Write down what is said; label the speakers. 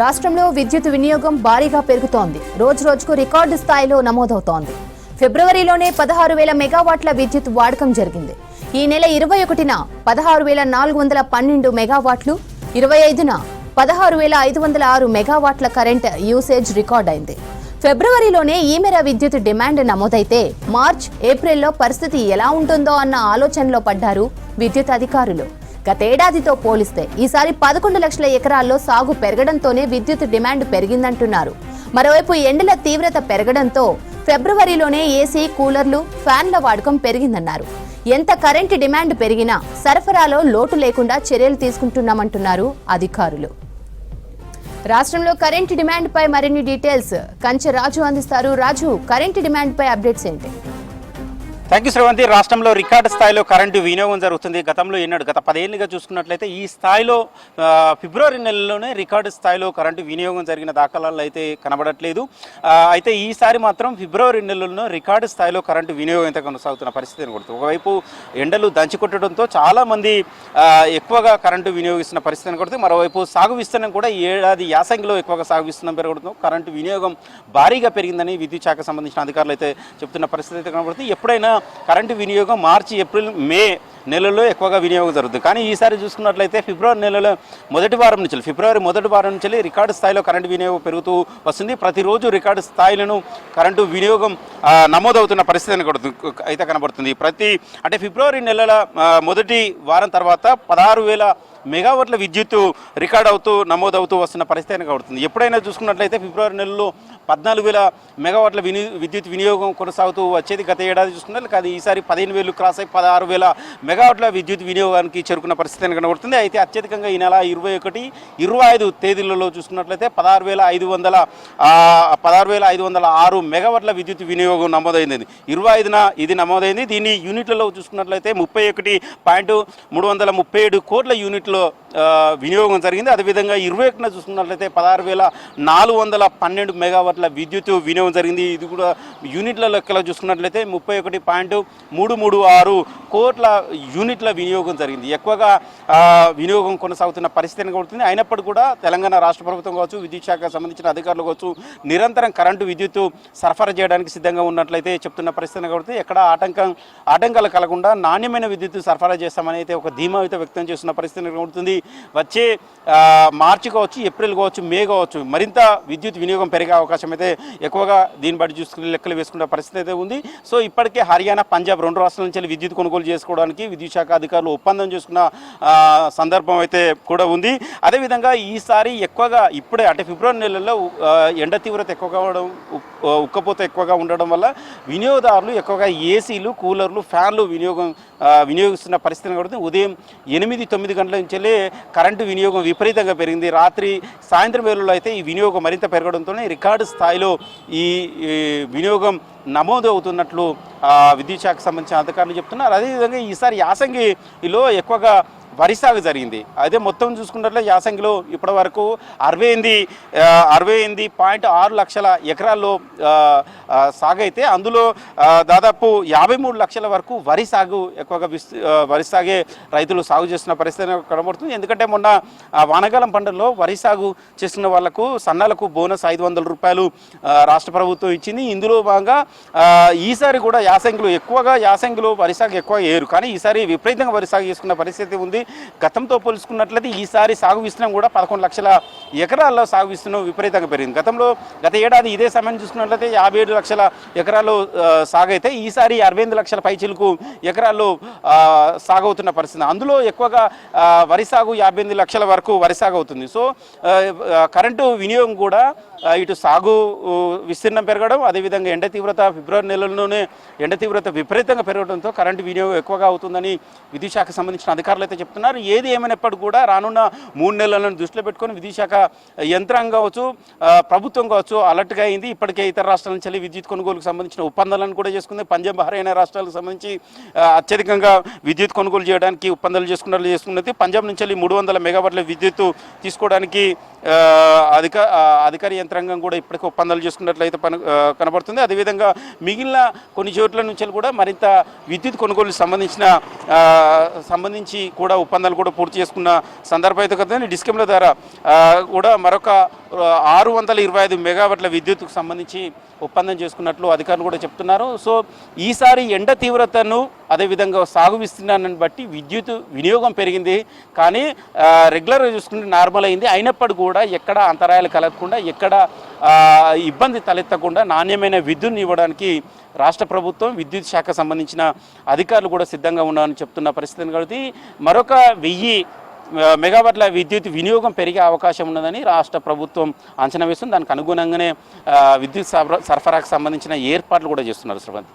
Speaker 1: రాష్ట్రంలో విద్యుత్ వినియోగం భారీగా పెరుగుతోంది. రోజు రోజుకు రికార్డు స్థాయిలో నమోదవుతోంది. ఫిబ్రవరిలోనే పదహారు వేల మెగావాట్ల విద్యుత్ వాడకం జరిగింది. ఈ నెల ఇరవై ఒకటిన పదహారు వేల నాలుగు వందల పన్నెండు మెగావాట్లు ఇరవై ఐదున పదహారు వేల ఐదు వందల ఆరు మెగావాట్ల కరెంట్ యూసేజ్ రికార్డైంది ఫిబ్రవరిలోనే ఈ మేర విద్యుత్ డిమాండ్ నమోదైతే మార్చ్ ఏప్రిల్లో పరిస్థితి ఎలా ఉంటుందో అన్న ఆలోచనలో పడ్డారు విద్యుత్ అధికారులు. గతేడాదితో పోలిస్తే ఈసారి పదకొండు లక్షల ఎకరాల్లో సాగు పెరగడంతోనే విద్యుత్ డిమాండ్ పెరిగిందంటున్నారు. మరోవైపు ఎండల తీవ్రత పెరగడంతో ఫిబ్రవరిలోనే ఏసీ కూలర్లు ఫ్యాన్ల వాడకం పెరిగిందన్నారు. ఎంత కరెంటు డిమాండ్ పెరిగినా సరఫరాలో లోటు లేకుండా చర్యలు తీసుకుంటున్నామంటున్నారు అధికారులు. రాష్ట్రంలో కరెంటు డిమాండ్ పై మరిన్ని డీటెయిల్స్ కంచె రాజు అందిస్తారు. రాజు కరెంటు డిమాండ్ పై అప్డేట్స్ ఏంటి?
Speaker 2: Thank you Sravanthi. రాష్ట్రంలో రికార్డు స్థాయిలో కరెంటు వినియోగం జరుగుతుంది. గతంలో ఎన్నడు గత పదేళ్ళుగా చూసుకున్నట్లయితే ఈ స్థాయిలో ఫిబ్రవరి నెలలోనే రికార్డు స్థాయిలో కరెంటు వినియోగం జరిగిన దాఖలాలు అయితే కనబడట్లేదు. అయితే ఈసారి మాత్రం ఫిబ్రవరి నెలలోనే రికార్డు స్థాయిలో కరెంటు వినియోగం అయితే కొనసాగుతున్న పరిస్థితి కనబడుతుంది ఒకవైపు ఎండలు దంచికొట్టడంతో చాలామంది ఎక్కువగా కరెంటు వినియోగిస్తున్న పరిస్థితి కనబడుతుంది మరోవైపు సాగు విస్తీర్ణం కూడా ఏడాది యాసంగిలో ఎక్కువగా సాగు విస్తీర్ణం పెరగడంతో కరెంటు వినియోగం భారీగా పెరిగిందని విద్యుత్ శాఖ సంబంధించిన అధికారులు అయితే చెప్తున్న పరిస్థితి అయితే కనబడుతుంది. ఎప్పుడైనా కరెంటు వినియోగం మార్చి ఏప్రిల్ మే నెలలో ఎక్కువగా వినియోగం జరుగుతుంది. కానీ ఈసారి చూసుకున్నట్లయితే ఫిబ్రవరి నెలలో మొదటి వారం నుంచి ఫిబ్రవరి మొదటి వారం నుంచి రికార్డు స్థాయిలో కరెంటు వినియోగం పెరుగుతూ వస్తుంది. ప్రతిరోజు రికార్డు స్థాయిలను కరెంటు వినియోగం నమోదవుతున్న పరిస్థితి అయితే కనబడుతుంది. ప్రతి అంటే ఫిబ్రవరి నెలల మొదటి వారం తర్వాత పదహారు వేల మెగావాట్ల విద్యుత్ రికార్డ్ అవుతూ నమోదవుతూ వస్తున్న పరిస్థితి కనబడుతుంది ఎప్పుడైనా చూసుకున్నట్లయితే ఫిబ్రవరి నెలలో పద్నాలుగు వేల మెగావాట్ల విని విద్యుత్ వినియోగం కొనసాగుతూ వచ్చేది గత ఏడాది చూసుకున్నారు కానీ ఈసారి పదిహేను వేలు క్రాస్ అయి పదహారు వేల మెగావాట్ల విద్యుత్ వినియోగానికి చేరుకున్న పరిస్థితి కనబడుతుంది. అయితే అత్యధికంగా ఈ నెల ఇరవై ఒకటి ఇరవై ఐదు తేదీలలో చూసుకున్నట్లయితే పదహారు వేల ఐదు వందల పదహారు వేల ఐదు వందల ఆరు మెగావాట్ల విద్యుత్ వినియోగం నమోదైంది. ఇరవై ఐదున ఇది నమోదైంది. దీన్ని యూనిట్లలో చూసుకున్నట్లయితే ముప్పై ఒకటి పాయింట్ మూడు వందల ముప్పై ఏడు కోట్ల యూనిట్లు ఆ, వినియోగం జరిగింది. అదేవిధంగా ఇరవై ఒకటిన చూసుకున్నట్లయితే పదహారు వేల నాలుగు వందల పన్నెండు మెగావాట్ల విద్యుత్ వినియోగం జరిగింది. ఇది కూడా యూనిట్ల లెక్కలో చూసుకున్నట్లయితే ముప్పై ఒకటి పాయింట్ మూడు మూడు ఆరు కోట్ల యూనిట్ల వినియోగం జరిగింది. ఎక్కువగా వినియోగం కొనసాగుతున్న పరిస్థితి కనబడుతుంది అయినప్పటికీ కూడా తెలంగాణ రాష్ట్ర ప్రభుత్వం కావచ్చు విద్యుత్ శాఖకు సంబంధించిన అధికారులు కావచ్చు నిరంతరం కరెంటు విద్యుత్ సరఫరా చేయడానికి సిద్ధంగా ఉన్నట్లయితే చెప్తున్న పరిస్థితి కనబడుతుంది ఎక్కడ ఆటంకం ఆటంకాలు కలగకుండా నాణ్యమైన విద్యుత్ సరఫరా చేస్తామని అయితే ఒక ధీమా అయితే వ్యక్తం చేస్తున్న పరిస్థితి అవుతుంది. వచ్చే మార్చి కావచ్చు ఏప్రిల్ కావచ్చు మే కావచ్చు మరింత విద్యుత్ వినియోగం పెరిగే అవకాశం అయితే ఎక్కువగా దీన్ని బట్టి చూసుకుని లెక్కలు వేసుకునే పరిస్థితి అయితే ఉంది. సో ఇప్పటికే హర్యానా పంజాబ్ రెండు రాష్ట్రాల నుంచి విద్యుత్ కొనుగోలు చేసుకోవడానికి విద్యుత్ శాఖ అధికారులు ఒప్పందం చేసుకున్న సందర్భం అయితే కూడా ఉంది. అదేవిధంగా ఈసారి ఎక్కువగా ఇప్పుడే అంటే ఫిబ్రవరి నెలలో ఎండ తీవ్రత ఎక్కువగా ఉండడం ఉక్కపోత ఎక్కువగా ఉండడం వల్ల వినియోగదారులు ఎక్కువగా ఏసీలు కూలర్లు ఫ్యాన్లు వినియోగం వినియోగిస్తున్న పరిస్థితి కూడా ఉదయం ఎనిమిది తొమ్మిది గంటల నుంచెల్లే కరెంటు వినియోగం విపరీతంగా పెరిగింది. రాత్రి సాయంత్రం వేళల్లో అయితే ఈ వినియోగం మరింత పెరగడంతోనే రికార్డు స్థాయిలో ఈ వినియోగం నమోదు అవుతున్నట్లు విద్యుత్ శాఖకు సంబంధించిన అధికారులు చెప్తున్నారు. అదేవిధంగా ఈసారి యాసంగిలో ఎక్కువగా వరి సాగు జరిగింది. అదే మొత్తం చూసుకున్నట్లే యాసంగిలో ఇప్పటి వరకు అరవై ఎనిమిది అరవై ఎనిమిది పాయింట్ ఆరు లక్షల ఎకరాల్లో సాగైతే సాగు అయితే అందులో దాదాపు యాభై మూడు లక్షల వరకు వరి సాగు ఎక్కువగా వరి సాగే రైతులు సాగు చేస్తున్న పరిస్థితి కనబడుతుంది. ఎందుకంటే మొన్న వానగాలం పంటల్లో వరి సాగు చేస్తున్న వాళ్ళకు సన్నాలకు బోనస్ ఐదు వందల రూపాయలు రాష్ట్ర ప్రభుత్వం ఇచ్చింది. ఇందులో భాగంగా ఈసారి కూడా యాసంగిలో ఎక్కువగా యాసంగిలో వరి సాగు ఎక్కువ వేయరు కానీ ఈసారి విపరీతంగా వరి సాగు చేసుకున్న పరిస్థితి ఉంది. గతంతో పోల్చుకున్నట్లయితే ఈసారి సాగు విస్తీర్ణం కూడా పదకొండు లక్షల ఎకరాల్లో సాగు విస్తీర్ణం విపరీతంగా పెరిగింది. గతంలో గత ఏడాది ఇదే సమయం చూసుకున్నట్లయితే యాభై ఏడు లక్షల ఎకరాల్లో సాగు అయితే ఈసారి అరవై ఎనిమిది లక్షల పైచిలకు ఎకరాల్లో సాగవుతున్న సాగు అవుతున్న పరిస్థితి. అందులో ఎక్కువగా వరి సాగు యాభై ఎనిమిది లక్షల వరకు వరి సాగు అవుతుంది సో కరెంటు వినియోగం కూడా ఇటు సాగు విస్తీర్ణం పెరగడం అదేవిధంగా ఎండ తీవ్రత ఫిబ్రవరి నెలలోనే ఎండ తీవ్రత విపరీతంగా పెరగడంతో కరెంటు వినియోగం ఎక్కువగా అవుతుందని విద్యుత్ శాఖకు సంబంధించిన అధికారులు అయితే చెప్తున్నారు. ఏది ఏమైనప్పటికీ కూడా రానున్న మూడు నెలలను దృష్టిలో పెట్టుకొని విద్యుత్ శాఖ యంత్రాంగం కావచ్చు ప్రభుత్వం కావచ్చు అలర్ట్గా అయింది. ఇప్పటికే ఇతర రాష్ట్రాల నుంచి విద్యుత్ కొనుగోలుకు సంబంధించిన ఒప్పందాలను కూడా చేసుకుంది. పంజాబ్ హర్యానా రాష్ట్రాలకు సంబంధించి అత్యధికంగా విద్యుత్ కొనుగోలు చేయడానికి ఒప్పందాలు చేసుకున్నట్లు చేసుకున్నది. పంజాబ్ నుంచి మూడు వందల మెగావాట్ల విద్యుత్ తీసుకోవడానికి అధిక అధికార యంత్రాంగం కూడా ఇప్పటికే ఒప్పందాలు చేసుకున్నట్లయితే పని కనబడుతుంది. అదేవిధంగా మిగిలిన కొన్ని చోట్ల నుంచి కూడా మరింత విద్యుత్ కొనుగోలు సంబంధించిన సంబంధించి కూడా ఒప్పందాలు కూడా పూర్తి చేసుకున్న సందర్భం అయితే కదా డిస్కమ్ల ద్వారా కూడా మరొక ఆరు వందల ఇరవై ఐదు మెగావాట్ల విద్యుత్కు సంబంధించి ఒప్పందం చేసుకున్నట్లు అధికారులు కూడా చెప్తున్నారు. సో ఈసారి ఎండ తీవ్రతను అదేవిధంగా సాగు విస్తీర్ణాన్ని బట్టి విద్యుత్ వినియోగం పెరిగింది. కానీ రెగ్యులర్గా చూసుకుంటే నార్మల్ అయింది. అయినప్పటికీ కూడా ఎక్కడ అంతరాయాలు కలగకుండా ఎక్కడ ఇబ్బంది తలెత్తకుండా నాణ్యమైన విద్యుత్ని ఇవ్వడానికి రాష్ట్ర ప్రభుత్వం విద్యుత్ శాఖ సంబంధించిన అధికారులు కూడా సిద్ధంగా ఉన్నారని చెప్తున్న పరిస్థితిని కాబట్టి మరొక వెయ్యి మెగావాట్ల విద్యుత్ వినియోగం పెరిగే అవకాశం ఉన్నదని రాష్ట్ర ప్రభుత్వం అంచనా వేస్తుంది. దానికి అనుగుణంగానే విద్యుత్ సరఫరా- సరఫరాకు సంబంధించిన ఏర్పాట్లు కూడా చేస్తున్నారు శ్రవంతి.